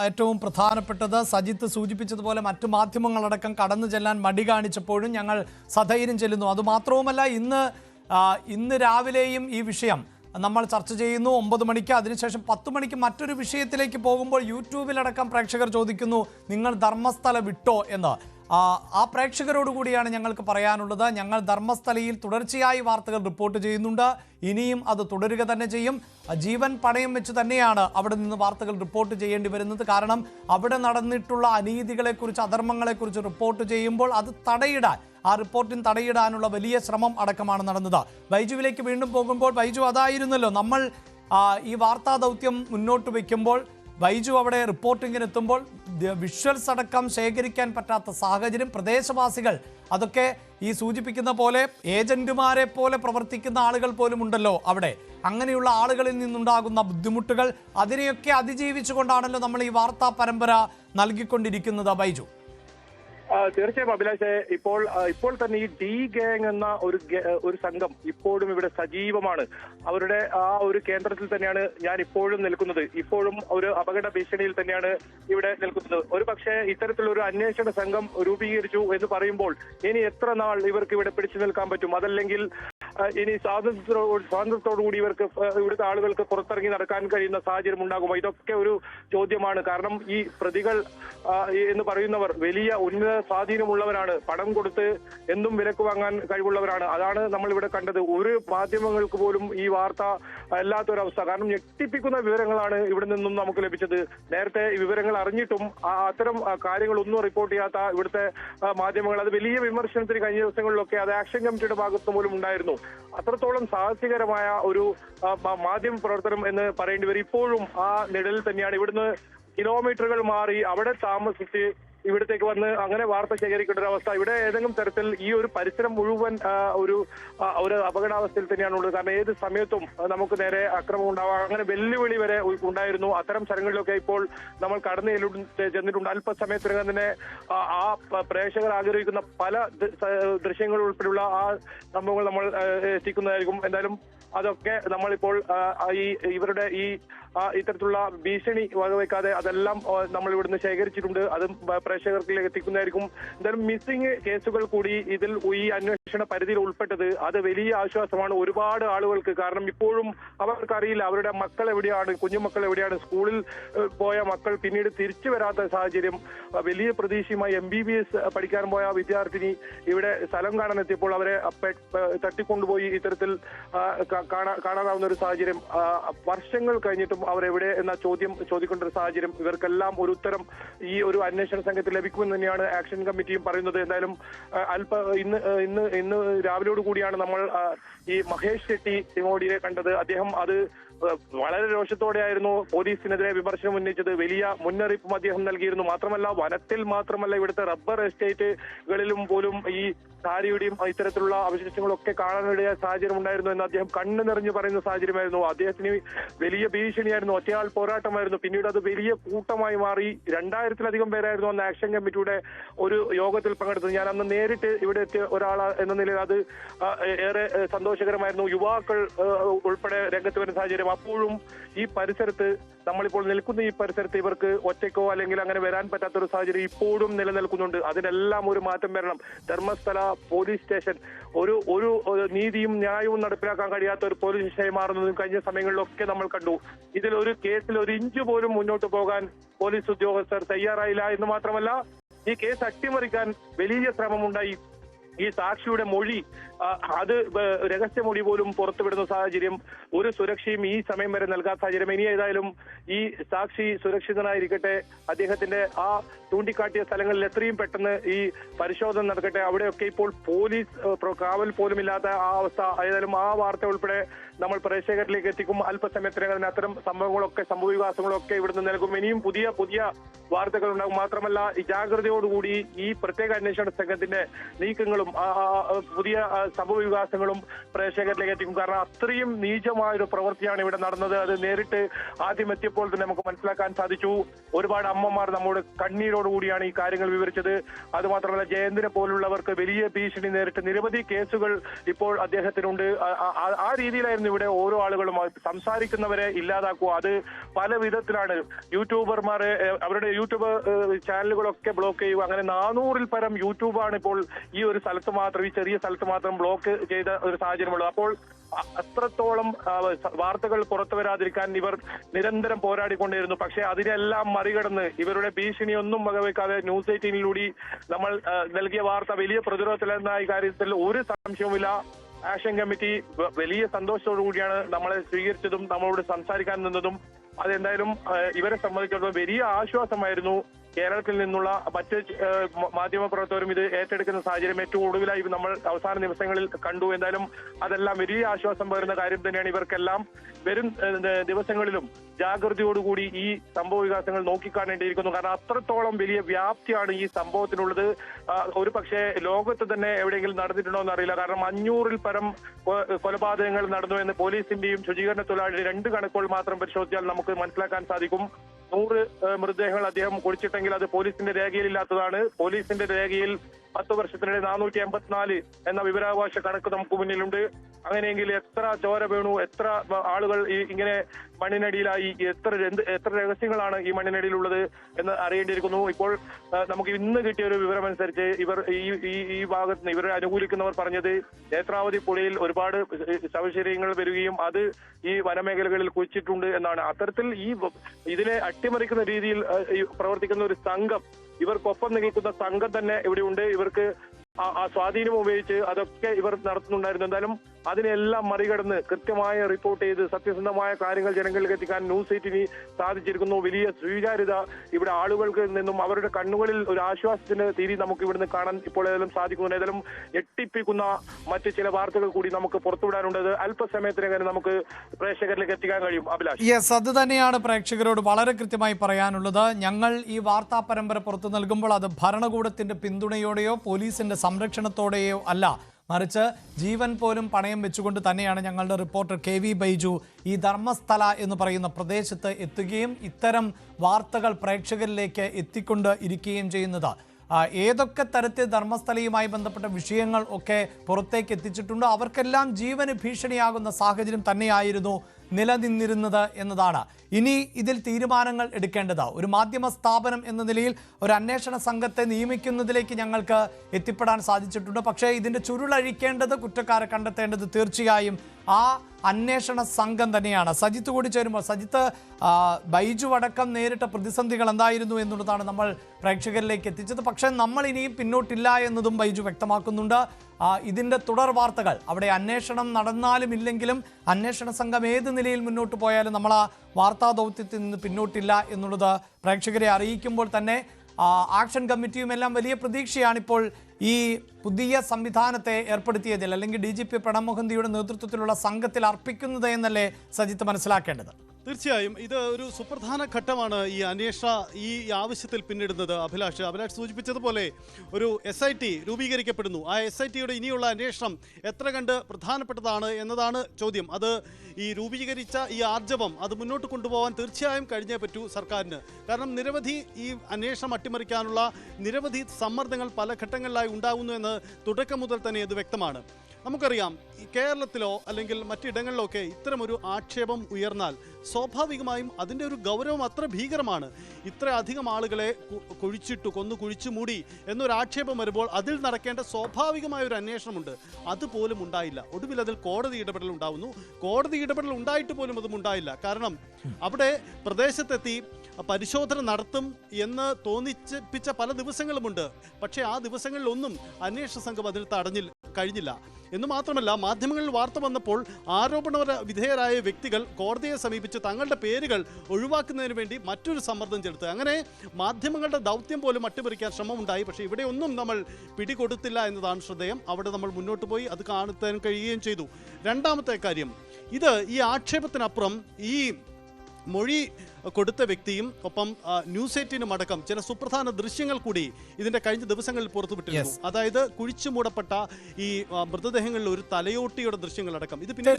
ഏറ്റവും പ്രധാനപ്പെട്ടത് സജിത്ത് സൂചിപ്പിച്ചതുപോലെ മറ്റു മാധ്യമങ്ങളടക്കം കടന്നു ചെല്ലാൻ മടി കാണിച്ചപ്പോഴും ഞങ്ങൾ സധൈര്യം ചെല്ലുന്നു. അതുമാത്രവുമല്ല ഇന്ന് ഇന്ന് രാവിലെയും ഈ വിഷയം നമ്മൾ ചർച്ച ചെയ്യുന്നു. ഒമ്പത് മണിക്ക് അതിനുശേഷം പത്ത് മണിക്ക് മറ്റൊരു വിഷയത്തിലേക്ക് പോകുമ്പോൾ യൂട്യൂബിലടക്കം പ്രേക്ഷകർ ചോദിക്കുന്നു നിങ്ങൾ ധർമ്മസ്ഥല വിട്ടോ? എന്ന്. ആ, പ്രേക്ഷകരോട് കൂടിയാണ് ഞങ്ങൾക്ക് പറയാനുള്ളത്. ഞങ്ങൾ ധർമ്മസ്ഥലയിൽ തുടർച്ചയായി വാർത്തകൾ റിപ്പോർട്ട് ചെയ്യുന്നുണ്ട്. ഇനിയും അത് തുടരുക തന്നെ ചെയ്യും. ജീവൻ പണയം വെച്ച് തന്നെയാണ് അവിടെ നിന്ന് വാർത്തകൾ റിപ്പോർട്ട് ചെയ്യേണ്ടി വരുന്നത്. കാരണം അവിടെ നടന്നിട്ടുള്ള അനീതികളെക്കുറിച്ച് അധർമ്മങ്ങളെക്കുറിച്ച് റിപ്പോർട്ട് ചെയ്യുമ്പോൾ അത് തടയിടാൻ ആ റിപ്പോർട്ടിന് തടയിടാനുള്ള വലിയ ശ്രമം അടക്കമാണ് നടന്നത്. ബൈജുവിലേക്ക് വീണ്ടും പോകുമ്പോൾ ബൈജു അതായിരുന്നല്ലോ നമ്മൾ ഈ വാർത്താ ദൗത്യം മുന്നോട്ട് വയ്ക്കുമ്പോൾ ബൈജു അവിടെ റിപ്പോർട്ടിങ്ങിന് എത്തുമ്പോൾ വിഷ്വൽസ് അടക്കം ശേഖരിക്കാൻ പറ്റാത്ത സാഹചര്യം. പ്രദേശവാസികൾ അതൊക്കെ ഈ സൂചിപ്പിക്കുന്ന പോലെ ഏജന്റുമാരെ പോലെ പ്രവർത്തിക്കുന്ന ആളുകൾ പോലും ഉണ്ടല്ലോ അവിടെ. അങ്ങനെയുള്ള ആളുകളിൽ നിന്നുണ്ടാകുന്ന ബുദ്ധിമുട്ടുകൾ അതിനെയൊക്കെ അതിജീവിച്ചുകൊണ്ടാണല്ലോ നമ്മൾ ഈ വാർത്താ പരമ്പര നൽകിക്കൊണ്ടിരിക്കുന്നത് ബൈജു തീർച്ചയായും അഭിലാഷെ ഇപ്പോൾ ഇപ്പോൾ തന്നെ ഈ ഡി ഗാങ് എന്ന ഒരു ഒരു സംഘം ഇപ്പോഴും ഇവിടെ സജീവമാണ്. അവരുടെ ആ ഒരു കേന്ദ്രത്തിൽ തന്നെയാണ് ഞാൻ ഇപ്പോഴും നിൽക്കുന്നത്. ഇപ്പോഴും ഒരു അപകട ഭീഷണിയിൽ തന്നെയാണ് ഇവിടെ നിൽക്കുന്നത്. ഒരു പക്ഷേ ഇത്തരത്തിലൊരു അന്വേഷണ സംഘം രൂപീകരിച്ചു എന്ന് പറയുമ്പോൾ ഇനി എത്ര നാൾ ഇവർക്ക് ഇവിടെ പിടിച്ചു നിൽക്കാൻ പറ്റും? അതല്ലെങ്കിൽ ഇനി സ്വാതന്ത്ര്യത്തോട് സ്വാതന്ത്ര്യത്തോടുകൂടി ഇവർക്ക് ഇവിടുത്തെ ആളുകൾക്ക് പുറത്തിറങ്ങി നടക്കാൻ കഴിയുന്ന സാഹചര്യം ഉണ്ടാകുമോ? ഇതൊക്കെ ഒരു ചോദ്യമാണ്. കാരണം ഈ പ്രതികൾ എന്ന് പറയുന്നവർ വലിയ ഉന്നത സ്വാധീനമുള്ളവരാണ്. പണം കൊടുത്ത് എന്തും വിലക്ക് വാങ്ങാൻ കഴിവുള്ളവരാണ്. അതാണ് നമ്മൾ ഇവിടെ കണ്ടത്. ഒരു മാധ്യമങ്ങൾക്ക് പോലും ഈ വാർത്ത അല്ലാത്തൊരവസ്ഥ. കാരണം ഞെട്ടിപ്പിക്കുന്ന വിവരങ്ങളാണ് ഇവിടെ നിന്നും നമുക്ക് ലഭിച്ചത്. നേരത്തെ വിവരങ്ങൾ അറിഞ്ഞിട്ടും അത്തരം കാര്യങ്ങളൊന്നും റിപ്പോർട്ട് ചെയ്യാത്ത ഇവിടുത്തെ മാധ്യമങ്ങൾ. അത് വലിയ വിമർശനത്തിന് കഴിഞ്ഞ ദിവസങ്ങളിലൊക്കെ അത് ആക്ഷൻ കമ്മിറ്റിയുടെ ഭാഗത്തു പോലും ഉണ്ടായിരുന്നു. അത്രത്തോളം സാഹസികരമായ ഒരു മാധ്യമ പ്രവർത്തനം എന്ന് പറയേണ്ടി വരും. ഇപ്പോഴും ആ നിഴലിൽ തന്നെയാണ്. ഇവിടുന്ന് കിലോമീറ്ററുകൾ മാറി അവിടെ താമസിച്ച് ഇവിടത്തേക്ക് വന്ന് അങ്ങനെ വാർത്ത ശേഖരിക്കേണ്ട ഒരു അവസ്ഥ. ഇവിടെ ഏതെങ്കിലും തരത്തിൽ ഈ ഒരു പരിസരം മുഴുവൻ ഒരു ഒരു അപകടാവസ്ഥയിൽ തന്നെയാണ് ഉള്ളത്. കാരണം ഏത് സമയത്തും നമുക്ക് നേരെ അക്രമം ഉണ്ടാവാം അങ്ങനെ വെല്ലുവിളി വരെ ഉണ്ടായിരുന്നു. അത്തരം സ്ഥലങ്ങളിലൊക്കെ ഇപ്പോൾ നമ്മൾ കടന്നു ചെന്നിട്ടുണ്ട്. അല്പസമയത്തിനകം തന്നെ ആ, പ്രേക്ഷകർ ആഗ്രഹിക്കുന്ന പല ദൃശ്യങ്ങൾ ഉൾപ്പെടെയുള്ള ആ സംഭവങ്ങൾ നമ്മൾ എത്തിക്കുന്നതായിരിക്കും. എന്തായാലും അതൊക്കെ നമ്മളിപ്പോൾ ഈ ഇവരുടെ ഈ ഇത്തരത്തിലുള്ള ഭീഷണി വകവെക്കാതെ അതെല്ലാം നമ്മൾ ഇവിടുന്ന് ശേഖരിച്ചിട്ടുണ്ട്. അതും പ്രേക്ഷകർക്കിലേക്ക് എത്തിക്കുന്നതായിരിക്കും. എന്തായാലും മിസ്സിംഗ് കേസുകൾ കൂടി ഇതിൽ ഈ അന്വേഷണ പരിധിയിൽ ഉൾപ്പെട്ടത് അത് വലിയ ആശ്വാസമാണ് ഒരുപാട് ആളുകൾക്ക്. കാരണം ഇപ്പോഴും അവർക്കറിയില്ല അവരുടെ മക്കൾ എവിടെയാണ് കുഞ്ഞുമക്കൾ എവിടെയാണ് സ്കൂളിൽ പോയ മക്കൾ പിന്നീട് തിരിച്ചു വരാത്ത സാഹചര്യം. വലിയ പ്രതീക്ഷയുമായി എം ബി ബി എസ് പഠിക്കാൻ പോയ വിദ്യാർത്ഥിനി ഇവിടെ സ്ഥലം കാണാൻ എത്തിയപ്പോൾ അവരെ തട്ടിക്കൊണ്ടുപോയി ഇത്തരത്തിൽ കാണാതാവുന്ന ഒരു സാഹചര്യം വർഷങ്ങൾ കഴിഞ്ഞിട്ടും അവരെവിടെ എന്ന ചോദ്യം ചോദിക്കേണ്ട ഒരു സാഹചര്യം ഇവർക്കെല്ലാം ഒരു ഉത്തരം ഈ ഒരു അന്വേഷണ സംഘത്തിൽ ലഭിക്കുമെന്ന് തന്നെയാണ് ആക്ഷൻ കമ്മിറ്റിയും പറയുന്നത്. എന്തായാലും അല്പ ഇന്ന് ഇന്ന് ഇന്ന് രാവിലെയോട് കൂടിയാണ് നമ്മൾ ഈ മഹേഷ് ഷെട്ടി സിമോഡിയെ കണ്ടത്. അദ്ദേഹം അത് വളരെ രോഷത്തോടെയായിരുന്നു പോലീസിനെതിരെ വിമർശനം ഉന്നയിച്ചത്. വലിയ മുന്നറിയിപ്പും അദ്ദേഹം നൽകിയിരുന്നു. മാത്രമല്ല വനത്തിൽ മാത്രമല്ല ഇവിടുത്തെ റബ്ബർ എസ്റ്റേറ്റുകളിലും പോലും ഈ സാരിയുടെയും ഇത്തരത്തിലുള്ള അവശിഷ്ടങ്ങളൊക്കെ കാണാനിടയ സാഹചര്യം ഉണ്ടായിരുന്നു എന്ന് അദ്ദേഹം കണ്ണു നിറഞ്ഞു പറയുന്ന സാഹചര്യമായിരുന്നു. അദ്ദേഹത്തിന് വലിയ ഭീഷണിയായിരുന്നു. ഒറ്റയാൾ പോരാട്ടമായിരുന്നു. പിന്നീട് അത് വലിയ കൂട്ടമായി മാറി. രണ്ടായിരത്തിലധികം പേരായിരുന്നു അന്ന് ആക്ഷൻ കമ്മിറ്റിയുടെ ഒരു യോഗത്തിൽ പങ്കെടുത്തത്. ഞാൻ അന്ന് നേരിട്ട് ഇവിടെ എത്തിയ ഒരാൾ എന്ന നിലയിൽ അത് ഏറെ സന്തോഷകരമായിരുന്നു. യുവാക്കൾ ഉൾപ്പെടെ രംഗത്ത് വരുന്ന സാഹചര്യം അപ്പോഴും ഈ പരിസരത്ത് നമ്മളിപ്പോൾ നിൽക്കുന്ന ഈ പരിസരത്ത് ഇവർക്ക് ഒറ്റയ്ക്കോ അല്ലെങ്കിൽ അങ്ങനെ വരാൻ പറ്റാത്ത ഒരു സാഹചര്യം ഇപ്പോഴും നിലനിൽക്കുന്നുണ്ട്. അതിനെല്ലാം ഒരു മാറ്റം വരണം. ധർമ്മസ്ഥല പോലീസ് സ്റ്റേഷൻ ഒരു ഒരു നീതിയും ന്യായവും നടപ്പിലാക്കാൻ കഴിയാത്ത ഒരു പോലീസ് സ്റ്റേഷനായി മാറുന്നതും കഴിഞ്ഞ സമയങ്ങളിലൊക്കെ നമ്മൾ കണ്ടു. ഇതിൽ ഒരു കേസിൽ ഒരു ഇഞ്ച് പോലും മുന്നോട്ട് പോകാൻ പോലീസ് ഉദ്യോഗസ്ഥർ തയ്യാറായില്ല എന്ന് മാത്രമല്ല ഈ കേസ് അട്ടിമറിക്കാൻ വലിയ ശ്രമമുണ്ടായി. ഈ സാക്ഷിയുടെ മൊഴി അത് രഹസ്യമൊഴി പോലും പുറത്തുവിടുന്ന സാഹചര്യം ഒരു സുരക്ഷയും ഈ സമയം വരെ നൽകാത്ത സാഹചര്യം. ഇനി ഏതായാലും ഈ സാക്ഷി സുരക്ഷിതനായിരിക്കട്ടെ അദ്ദേഹത്തിന്റെ ആ ചൂണ്ടിക്കാട്ടിയ സ്ഥലങ്ങളിൽ എത്രയും പെട്ടെന്ന് ഈ പരിശോധന നടക്കട്ടെ. അവിടെയൊക്കെ ഇപ്പോൾ പോലീസ് കാവൽ പോലും ഇല്ലാത്ത ആ അവസ്ഥ. ഏതായാലും ആ വാർത്ത ഉൾപ്പെടെ നമ്മൾ പ്രേക്ഷകരിലേക്ക് എത്തിക്കും. അല്പസമയത്തിനകം അത്തരം സംഭവങ്ങളൊക്കെ സംഭവവികാസങ്ങളൊക്കെ ഇവിടുന്ന് നൽകും. ഇനിയും പുതിയ പുതിയ വാർത്തകൾ ഉണ്ടാകും. മാത്രമല്ല ജാഗ്രതയോടുകൂടി ഈ പ്രത്യേക അന്വേഷണ സംഘത്തിന്റെ നീക്കങ്ങളും പുതിയ സംഭവവികാസങ്ങളും സംഭവ വികാസങ്ങളും പ്രേക്ഷകരിലേക്ക് എത്തിക്കും. കാരണം അത്രയും നീചമായ ഒരു പ്രവൃത്തിയാണ് ഇവിടെ നടന്നത്. അത് നേരിട്ട് ആദ്യം എത്തിയപ്പോൾ തന്നെ നമുക്ക് മനസ്സിലാക്കാൻ സാധിച്ചു. ഒരുപാട് അമ്മമാർ നമ്മോട് കണ്ണീരോടുകൂടിയാണ് ഈ കാര്യങ്ങൾ വിവരിച്ചത്. അതുമാത്രമല്ല ജയന്തിനെ പോലുള്ളവർക്ക് വലിയ ഭീഷണി നേരിട്ട് നിരവധി കേസുകൾ ഇപ്പോൾ അദ്ദേഹത്തിനുണ്ട്. ആ- രീതിയിലായിരുന്നു ഇവിടെ ഓരോ ആളുകളും സംസാരിക്കുന്നവരെ ഇല്ലാതാക്കുക. അത് പല വിധത്തിലാണ്. യൂട്യൂബർമാരെ അവരുടെ യൂട്യൂബ് ചാനലുകളൊക്കെ ബ്ലോക്ക് ചെയ്യുക. അങ്ങനെ നാനൂറിൽ പരം യൂട്യൂബാണ് ഇപ്പോൾ ഈ ഒരു സ്ഥലത്ത് മാത്രം ഈ ചെറിയ സ്ഥലത്ത് മാത്രം ബ്ലോക്ക് ചെയ്ത ഒരു സാഹചര്യമുള്ളത് അപ്പോൾ അത്രത്തോളം വാർത്തകൾ പുറത്തു വരാതിരിക്കാൻ ഇവർ നിരന്തരം പോരാടിക്കൊണ്ടിരുന്നു പക്ഷേ അതിനെല്ലാം മറികടന്ന് ഇവരുടെ ഭീഷണിയൊന്നും വകവെക്കാതെ ന്യൂസ് എയ്റ്റീനിലൂടെ നമ്മൾ നൽകിയ വാർത്ത വലിയ പ്രതിരോധത്തിലെന്ന കാര്യത്തിൽ ഒരു സംശയവുമില്ല. ആക്ഷൻ കമ്മിറ്റി വലിയ സന്തോഷത്തോടു കൂടിയാണ് നമ്മളെ സ്വീകരിച്ചതും നമ്മളോട് സംസാരിക്കാൻ നിന്നതും. അതെന്തായാലും ഇവരെ സംബന്ധിച്ചിടത്തോളം വലിയ ആശ്വാസമായിരുന്നു. കേരളത്തിൽ നിന്നുള്ള മറ്റ് മാധ്യമ പ്രവർത്തകരും മാധ്യമപ്രവർത്തകരും ഇത് ഏറ്റെടുക്കുന്ന സാഹചര്യം ഏറ്റവും ഒടുവിലായി നമ്മൾ അവസാന ദിവസങ്ങളിൽ കണ്ടു. എന്തായാലും അതെല്ലാം വലിയ ആശ്വാസം പകരുന്ന കാര്യം തന്നെയാണ് ഇവർക്കെല്ലാം വരും ദിവസങ്ങളിലും ജാഗ്രതയോടുകൂടി ഈ സംഭവ വികാസങ്ങൾ നോക്കിക്കാണേണ്ടിയിരിക്കുന്നു. കാരണം അത്രത്തോളം വലിയ വ്യാപ്തിയാണ് ഈ സംഭവത്തിനുള്ളത്. ഒരു പക്ഷേ ലോകത്ത് തന്നെ എവിടെയെങ്കിലും നടന്നിട്ടുണ്ടോ എന്ന് അറിയില്ല കാരണം അഞ്ഞൂറിൽ പരം കൊലപാതകങ്ങൾ നടന്നു എന്ന് പോലീസിന്റെയും ശുചീകരണ തൊഴിലാളിയുടെ രണ്ട് കണക്കുകൾ മാത്രം പരിശോധിച്ചാൽ നമുക്ക് മനസ്സിലാക്കാൻ സാധിക്കും. നൂറ് മൃതദേഹങ്ങൾ അദ്ദേഹം കുഴിച്ചിട്ടെങ്കിൽ അത് പോലീസിന്റെ രേഖയിൽ ഇല്ലാത്തതാണ് പോലീസിന്റെ രേഖയിൽ പത്ത് വർഷത്തിനിടെ നാനൂറ്റി എൺപത്തിനാല് എന്ന വിവരാവകാശ കണക്ക് നമുക്ക് മുന്നിലുണ്ട്. അങ്ങനെയെങ്കിൽ എത്ര ചോര വീണു എത്ര ആളുകൾ ഈ ഇങ്ങനെ മണ്ണിനടിയിലായി എത്ര എത്ര രഹസ്യങ്ങളാണ് ഈ മണ്ണിനടിയിലുള്ളത് എന്ന് അറിയേണ്ടിയിരിക്കുന്നു. ഇപ്പോൾ നമുക്ക് ഇന്ന് കിട്ടിയ ഒരു വിവരമനുസരിച്ച് ഇവർ ഈ ഈ ഈ ഭാഗത്ത് നിന്ന് ഇവരെ അനുകൂലിക്കുന്നവർ പറഞ്ഞത് നേത്രാവതി പുഴയിൽ ഒരുപാട് ശവശരീരങ്ങൾ വരികയും അത് ഈ വനമേഖലകളിൽ കുഴിച്ചിട്ടുണ്ട് എന്നാണ്. അത്തരത്തിൽ ഈ ഇതിനെ അട്ടിമറിക്കുന്ന രീതിയിൽ പ്രവർത്തിക്കുന്ന ഒരു സംഘം ഇവർക്കൊപ്പം നിൽക്കുന്ന സംഘം തന്നെ ഇവിടെയുണ്ട് ഇവർക്ക് സ്വാധീനം ഉപയോഗിച്ച് അതൊക്കെ ഇവർ നടത്തുന്നുണ്ടായിരുന്നു. എന്തായാലും അതിനെല്ലാം മറികടന്ന് കൃത്യമായ റിപ്പോർട്ട് ചെയ്ത് സത്യസന്ധമായ കാര്യങ്ങൾ ജനങ്ങളിലേക്ക് എത്തിക്കാൻ ന്യൂസ് എയ്റ്റിന് സാധിച്ചിരിക്കുന്നു. വലിയ സ്വീകാര്യത ഇവിടെ ആളുകൾക്ക് നിന്നും അവരുടെ കണ്ണുകളിൽ ഒരു ആശ്വാസത്തിന് തീരി നമുക്ക് ഇവിടുന്ന് കാണാൻ ഇപ്പോൾ ഏതായാലും സാധിക്കുന്നു ഏതായാലും ഞെട്ടിപ്പിക്കുന്ന മറ്റ് ചില വാർത്തകൾ കൂടി നമുക്ക് പുറത്തുവിടാനുണ്ട്. അത് അല്പസമയത്തിനകം നമുക്ക് പ്രേക്ഷകരിലേക്ക് എത്തിക്കാൻ കഴിയും. അഭിലാഷ്. യെസ് അത് തന്നെയാണ് പ്രേക്ഷകരോട് വളരെ കൃത്യമായി പറയാനുള്ളത്. ഞങ്ങൾ ഈ വാർത്താ പരമ്പര പുറത്തു നൽകുമ്പോൾ അത് ഭരണകൂടത്തിന്റെ പിന്തുണയോടെയോ പോലീസിന്റെ സംരക്ഷണത്തോടെയോ അല്ല. മറിച്ച് ജീവൻ പോലും പണയം വെച്ചുകൊണ്ട് തന്നെയാണ് ഞങ്ങളുടെ റിപ്പോർട്ടർ കെ വി ബൈജു ഈ ധർമ്മസ്ഥല എന്ന് പറയുന്ന പ്രദേശത്ത് എത്തുകയും ഇത്തരം വാർത്തകൾ പ്രേക്ഷകരിലേക്ക് എത്തിക്കൊണ്ട് ഇരിക്കുകയും ചെയ്യുന്നത്. ഏതൊക്കെ തരത്തിൽ ധർമ്മസ്ഥലയുമായി ബന്ധപ്പെട്ട വിഷയങ്ങൾ ഒക്കെ പുറത്തേക്ക് എത്തിച്ചിട്ടുണ്ടോ? അവർക്കെല്ലാം ജീവന് ഭീഷണിയാകുന്ന സാഹചര്യം തന്നെയായിരുന്നു. നിലനിന്നിരുന്നത് എന്നതാണ്. ഇനി ഇതിൽ തീരുമാനങ്ങൾ എടുക്കേണ്ടത്. ഒരു മാധ്യമ സ്ഥാപനം എന്ന നിലയിൽ ഒരു അന്വേഷണ സംഘത്തെ നിയമിക്കുന്നതിലേക്ക് ഞങ്ങൾക്ക് എത്തിപ്പെടാൻ സാധിച്ചിട്ടുണ്ട്. പക്ഷേ ഇതിന്റെ ചുരുളഴിക്കേണ്ടത് കുറ്റക്കാരെ കണ്ടെത്തേണ്ടത് തീർച്ചയായും ആ അന്വേഷണ സംഘം തന്നെയാണ്. സജിത്ത് കൂടി ചേരുമ്പോൾ സജിത്ത് ബൈജു അടക്കം നേരിട്ട പ്രതിസന്ധികൾ എന്തായിരുന്നു എന്നുള്ളതാണ് നമ്മൾ പ്രേക്ഷകരിലേക്ക് എത്തിച്ചത്. പക്ഷേ നമ്മൾ ഇനിയും പിന്നോട്ടില്ല എന്നതും ബൈജു വ്യക്തമാക്കുന്നുണ്ട്. ആ, ഇതിന്റെ തുടർ വാർത്തകൾ. അവിടെ അന്വേഷണം നടന്നാലും ഇല്ലെങ്കിലും അന്വേഷണ സംഘം ഏത് നിലയിൽ മുന്നോട്ട് പോയാലും നമ്മൾ ആ വാർത്താ ദൗത്യത്തിൽ നിന്ന് പിന്നോട്ടില്ല എന്നുള്ളത് പ്രേക്ഷകരെ അറിയിക്കുമ്പോൾ തന്നെ ആക്ഷൻ കമ്മിറ്റിയും എല്ലാം വലിയ പ്രതീക്ഷയാണിപ്പോൾ ഈ പുതിയ സംവിധാനത്തെ ഏർപ്പെടുത്തിയതിൽ അല്ലെങ്കിൽ ഡി ജി പി പ്രണബ് മുഖന്തിയുടെ നേതൃത്വത്തിലുള്ള സംഘത്തിൽ അർപ്പിക്കുന്നത് എന്നല്ലേ സജിത്ത് മനസ്സിലാക്കേണ്ടത്. തീർച്ചയായും ഇത് ഒരു സുപ്രധാന ഘട്ടമാണ് ഈ അന്വേഷണ ഈ ആവശ്യത്തിൽ പിന്നിടുന്നത്. അഭിലാഷ് അഭിലാഷ് സൂചിപ്പിച്ചതുപോലെ ഒരു എസ് ഐ ടി രൂപീകരിക്കപ്പെടുന്നു. ആ എസ് ഐ ടിയുടെ ഇനിയുള്ള അന്വേഷണം എത്ര കണ്ട് പ്രധാനപ്പെട്ടതാണ് എന്നതാണ് ചോദ്യം. അത് ഈ രൂപീകരിച്ച ഈ ആർജവം അത് മുന്നോട്ട് കൊണ്ടുപോകാൻ തീർച്ചയായും കഴിഞ്ഞേ പറ്റൂ സർക്കാരിന്. കാരണം നിരവധി ഈ അന്വേഷണം അട്ടിമറിക്കാനുള്ള നിരവധി സമ്മർദ്ദങ്ങൾ പല ഘട്ടങ്ങളിലായി ഉണ്ടാകുന്നു എന്ന് തുടക്കം മുതൽ തന്നെ ഇത് വ്യക്തമാണ്. നമുക്കറിയാം കേരളത്തിലോ അല്ലെങ്കിൽ മറ്റിടങ്ങളിലോ ഒക്കെ ഇത്തരമൊരു ആക്ഷേപം ഉയർന്നാൽ സ്വാഭാവികമായും അതിന്റെ ഒരു ഗൗരവം അത്ര ഭീകരമാണ്. ഇത്ര അധികം ആളുകളെ കുഴിച്ചിട്ട് കൊന്നു കുഴിച്ചു മൂടി എന്നൊരു ആക്ഷേപം വരുമ്പോൾ അതിൽ നടക്കേണ്ട സ്വാഭാവികമായ ഒരു അന്വേഷണമുണ്ട്. അതുപോലും ഉണ്ടായില്ല. ഒടുവിൽ അതിൽ കോടതി ഇടപെടൽ ഉണ്ടാവുന്നു. കോടതി ഇടപെടൽ ഉണ്ടായിട്ട് പോലും അതും ഉണ്ടായില്ല. കാരണം അവിടെ പ്രദേശത്തെത്തി പരിശോധന നടത്തും എന്ന് തോന്നിപ്പിച്ച പല ദിവസങ്ങളുമുണ്ട്. പക്ഷേ ആ ദിവസങ്ങളിലൊന്നും അന്വേഷണ സംഘം അതിൽ തടഞ്ഞില്ല കഴിഞ്ഞില്ല. എന്ന് മാത്രമല്ല മാധ്യമങ്ങളിൽ വാർത്ത വന്നപ്പോൾ ആരോപണ വിധേയരായ വ്യക്തികൾ കോടതിയെ സമീപിച്ച് തങ്ങളുടെ പേരുകൾ ഒഴിവാക്കുന്നതിന് വേണ്ടി മറ്റൊരു സമ്മർദ്ദം ചെലുത്തുക അങ്ങനെ മാധ്യമങ്ങളുടെ ദൗത്യം പോലും അട്ടിമറിക്കാൻ ശ്രമമുണ്ടായി. പക്ഷേ ഇവിടെ ഒന്നും നമ്മൾ പിടികൊടുത്തില്ല എന്നതാണ് ശ്രദ്ധേയം. അവിടെ നമ്മൾ മുന്നോട്ട് പോയി അത് കാണുത്താൻ കഴിയുകയും ചെയ്തു. രണ്ടാമത്തെ കാര്യം ഇത് ഈ ആക്ഷേപത്തിനപ്പുറം ഈ മൊഴി കൊടുത്ത വ്യക്തിയും ഒപ്പം ന്യൂസ് എയ്റ്റീനും അടക്കം ചില സുപ്രധാന ദൃശ്യങ്ങൾ കൂടി ഇതിന്റെ കഴിഞ്ഞ ദിവസങ്ങളിൽ പുറത്തുവിട്ടിരുന്നു. അതായത് കുഴിച്ചു മൂടപ്പെട്ട ഈ മൃതദേഹങ്ങളിൽ ഒരു തലയോട്ടിയുടെ ദൃശ്യങ്ങളടക്കം. ഇത് പിന്നെ